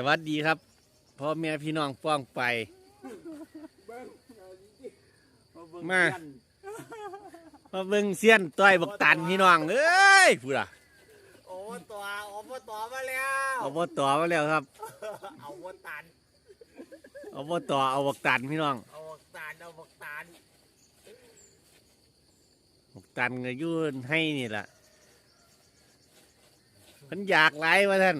สวัสดีครับพ่อแม่พี่น้องป้องไป มา มาเบิ่งเสี้ยนต้อยบักตันพี่น้องเอ้ยพูดอะโอ้ตัวโอ้ตัวมาแล้วเอาบ่ต่อมาแล้วครับ เอาบตันเอาบ่ต่อเอาบักตันพี่น้องเอาบตันเอาบตันบักตันก็อยุ่นให้นี่ล่ะมันอยากไรวะท่าน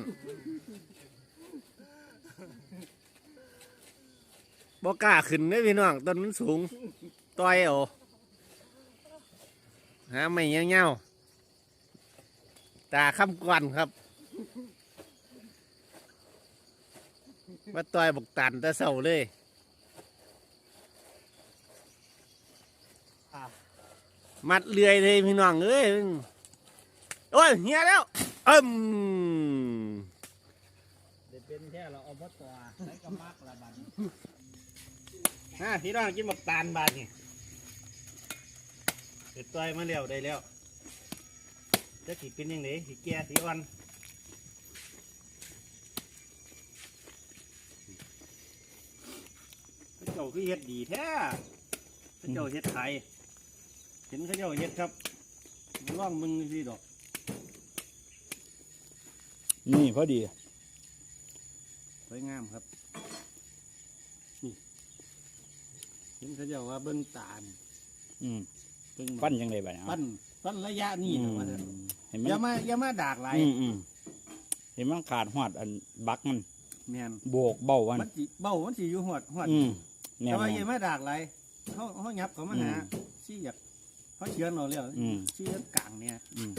บ่กล้าขึ้นเด้พี่น้องต้นมันสูงต้อยเอาหาไม่เงี้ยวๆตาค้ำกวนครับมาต้อยบกตันตะเศร้าเลยมัดเลื่อยเลยพี่น้องเอ้ยโอ้ยเฮียแล้วอืมเด็ดเป็นแค่เราเอาบตัวใช้กระมักละบัน ฮะพี่น้องกินบักตาลบาดนี่เด็ดต่อยมาแล้วได้แล้วจะขีเป็นยังไงสีแก่สีอ่อนเขาเจ้าคือเฮ็ดดีแท้เขาเจ้าเฮ็ดไทยเห็นเขาเจ้าเฮ็ดครับร่องมึงสิดอก นี่พอดีสวยงามครับ นี่ เห็นเขาเจ้าว่าเบิ้งตาลอืมเบิ้งปั้นยังไงบ้างปั้นปั้นระยะนี้นะว่าเถอะเห็นไหมอย่ามาอย่ามาดากไหลายอืมอืมเห็นมันขาดหอดอันบักมันแม่นโบกเบ้ามันมันสิเบ้ามันสิอยู่หอดหอด อืมแน่แต่นอว่าอย่านมาดากไหลายเขาเขายับเขามาหาอืมซี่อยากเขาเชือนเราแล้วอืม ซี่เลืกลางเนี่ย อืม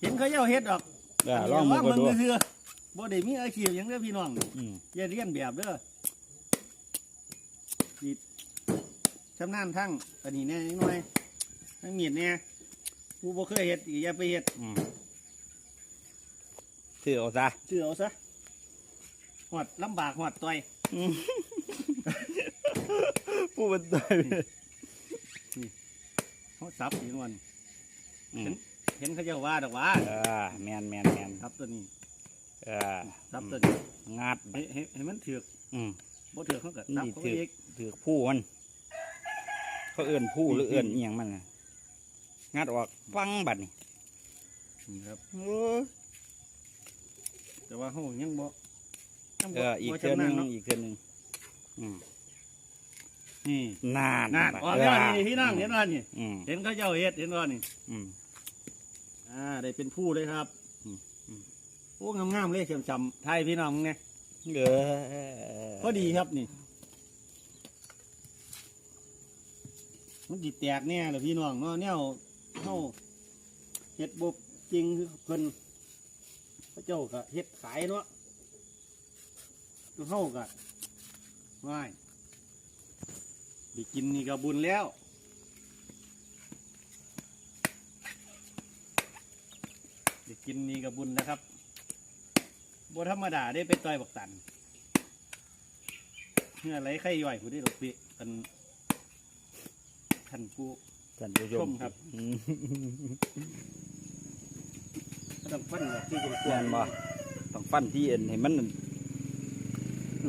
เห็นเขาเจ้าเฮ็ดดอกเดี๋ยวลองมือว่าก็ดูเถื่อบ่ได้มีอาชีพหยังเด้อพี่น้อง อืมอย่าเรียนแบบเด้อสิ ชำนาญทั้งอันนี้แน่นิดหน่อยทั้งมีดเนี่ยผู้บ่เคยเฮ็ดอย่าไปเฮ็ดอืมถือเอาซะเชื่อเอาซะหอดลำบากหอดต่อยผู้บรรทายเขาสับสีนวลอืมเห็นเขาเจ้าว่าดอกว่าเออแมนแมนแมนสับตัวนี้เออสับตัวนี้งัด ให้ให้ให้มันถือกอืมบ่ถือกเขาก็สับนี่เขาถืออีก ถือผู้มัน เขาเอื่นผู้หรือเอื่นเอียงมันน่ะงัดออกฟังบัดนี่นี่ครับโอ้ยแต่ว่าเขายังบ่ยังเอบ่ออีกบ่เทือชำนึนางญเนาะอีกเทือนึงอืมนี่นานนั่นอ๋อเนี่ยนี่พี่นั่งเห็นว่านี่อืมเห็นเขาเจ้าเฮ็ดเห็นว่านี่อืม อ่าได้เป็นผู้เลยครับอืมอืม โอ้งามๆเลยเฉมจำไทยพี่น้องมึงเนี่ยเออพอดีครับนี่ มันจิแตกแน่เลยพี่น้องเนาะแนวเฮาเฮ็ดบบจริงคือเพิ่นพระเจ้าก็เฮ็ดขายเนาะเฮาก็ว่ายได้กินนี่ก็บุญแล้วได้กินนี่ก็บุญนะครับบธรรมดาได้ไปต่อยบักตันเมื่อไรไข่ย่อยผู้ได้ดอกปีกัน ท่านผู้ท่านผู้ชชมมครับอืมก็ต้องฟันแบบที่กวแม่นบ่ต้องฟันที่เอ็นให้มัน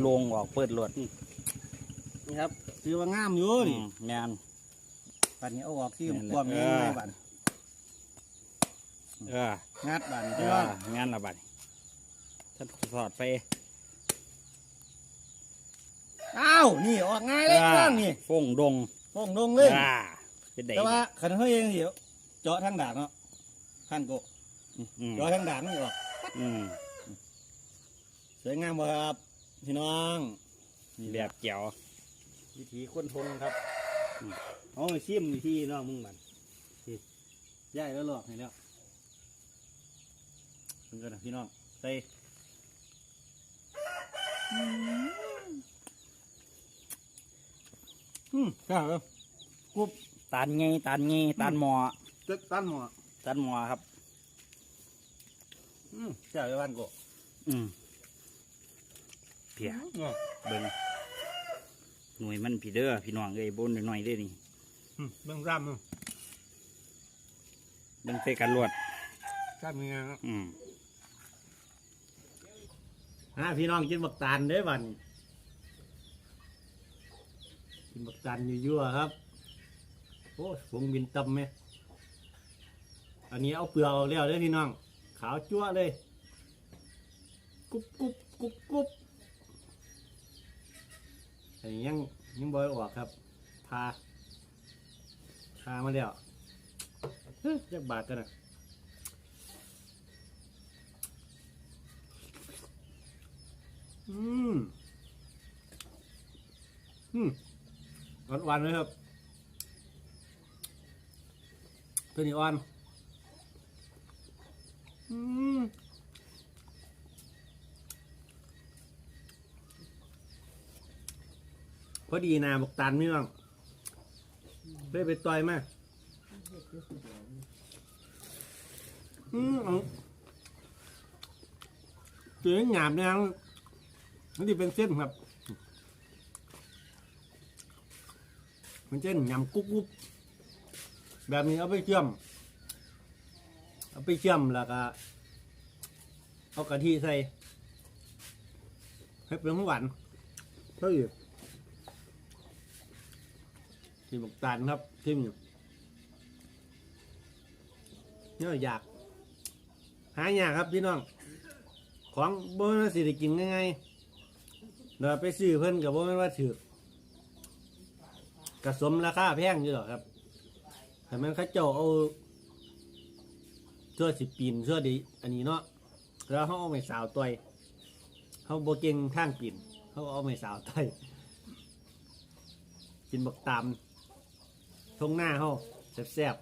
ลงออกเปิดรวดนี่ครับถือว่างามอยู่นี่อืมแม่น ปันนี้เอาออกที่นั่นแหละความนี้เออไว้บันเออ งัดบันเอพี่อน้องงานละบัดท่านสอดไป อ้าวนี่ออกง่ายเลยพี่น้องนี่ ฟงดง โป่งลงเลยอ่าเป็นไดแต่ว่าขันเขาเองเดี๋ยวเจาะทางด่างเนาะขั้นโกะอืมเจาะทางด่างนี่ออกอืมสวยงามบ่ครับพี่น้องนี่แบบเจียววิถีคนทนครับอืมเอาไปชิมวิธีน้องมึงบันนี่ย่ายแล้วหลอกให้แล้วเพิ่นก็นะพี่น้องใส่ อืมครับกรุบตานไงตานไงตานหมอเจ็ดตันหมอตานหมอครับ อืมเจ้าไปบ้านกูอืมเพียอืมเบิ่งหน่วยมันพี่เด้อพี่น้องเอ้ยบนหน่อยๆเด้อนี่อืมเบิ่งร่ำมึงเบิ่งใส่กันรวดร่ำยังไงครับอืมอ่าพี่น้องกินบักตาลเด้อบัดน กินบักตาลยั่วๆครับ โอ้วงบินตำไหม อันนี้เอาเปลือกออกแล้วเด้อพี่น้อง ขาวจั่วเลย กุ๊บกุ๊บกุ๊บกุ๊บอันนี้ยังยังบอยออกครับ พา พามาแล้วเฮ้ยจักบาทกันนะอืม อืม หวานๆเลยครับตัวนี้อ่อนอืมพอดีนาบอกตันนี่น้องเลยไปต่อยมาอืมเอาตัวนี้หยาบเนี่ยมันจะเป็นเส้นครับ มันเส้นยำกุ๊บกุ๊บแบบนี้เอาไปเชื่อม เอาไปเชื่อมแล้วก็เอากะทิใส่ให้เป็นของหวานเท่าอยู่ที่บอกตันครับทิมอยู่เนี่ยอยาก หายากครับพี่น้อง ของโบนสิได้กินง่ายๆเดี๋ยวไปซื้อเพิ่นกับบ่แม่นว่าถือ กระสมราคาแพงอยู่หรอกครับแต่มันเขาเจ้าเอาเสื้อสิปีนเสื้อดี อันนี้เนาะแล้วเขาเอาไม้สาวต่อยเขาโบเก่งทางปีนเขาเอาไม้สาวต่อยกินบักตามทงหน้าเขาแซ่บ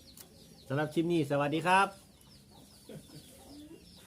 ๆสำหรับคลิปนี้สวัสดีครับ